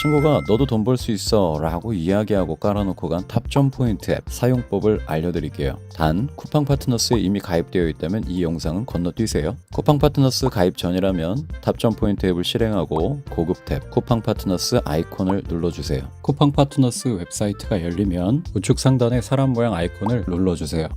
친구가 너도 돈 벌 수 있어 라고 이야기하고 깔아놓고 간 탑점 포인트 앱 사용법을 알려드릴게요. 단 쿠팡 파트너스에 이미 가입되어 있다면 이 영상은 건너뛰세요. 쿠팡 파트너스 가입 전이라면 탑점 포인트 앱을 실행하고 고급 탭 쿠팡 파트너스 아이콘을 눌러주세요. 쿠팡 파트너스 웹사이트가 열리면 우측 상단의 사람 모양 아이콘을 눌러주세요.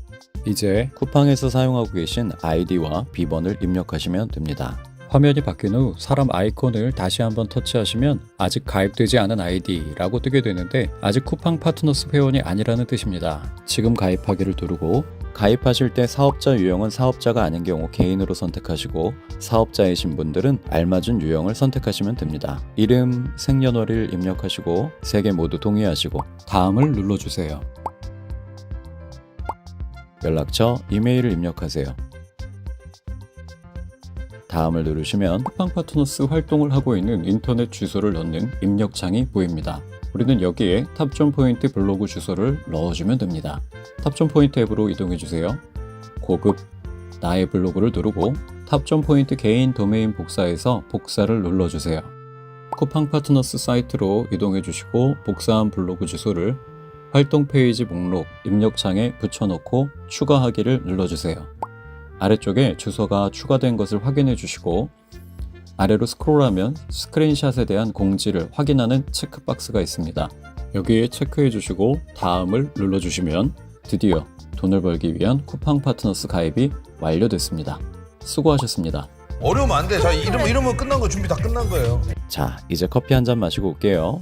이제 쿠팡에서 사용하고 계신 아이디와 비번을 입력하시면 됩니다. 화면이 바뀐 후 사람 아이콘을 다시 한번 터치하시면 아직 가입되지 않은 아이디라고 뜨게 되는데 아직 쿠팡 파트너스 회원이 아니라는 뜻입니다. 지금 가입하기를 누르고 가입하실 때 사업자 유형은 사업자가 아닌 경우 개인으로 선택하시고 사업자이신 분들은 알맞은 유형을 선택하시면 됩니다. 이름, 생년월일 입력하시고 세 개 모두 동의하시고 다음을 눌러주세요. 연락처, 이메일을 입력하세요. 다음을 누르시면 쿠팡 파트너스 활동을 하고 있는 인터넷 주소를 넣는 입력창이 보입니다. 우리는 여기에 탑존 포인트 블로그 주소를 넣어주면 됩니다. 탑존 포인트 앱으로 이동해 주세요. 고급 나의 블로그를 누르고 탑존 포인트 개인 도메인 복사에서 복사를 눌러주세요. 쿠팡 파트너스 사이트로 이동해 주시고 복사한 블로그 주소를 활동 페이지 목록 입력창에 붙여넣고 추가하기를 눌러주세요. 아래쪽에 주소가 추가된 것을 확인해 주시고 아래로 스크롤하면 스크린샷에 대한 공지를 확인하는 체크박스가 있습니다. 여기에 체크해 주시고 다음을 눌러 주시면 드디어 돈을 벌기 위한 쿠팡 파트너스 가입이 완료됐습니다. 수고하셨습니다. 어려우면 안 돼. 자 이러면 이러면 끝난 거 준비 다 끝난 거예요. 자, 이제 커피 한 잔 마시고 올게요.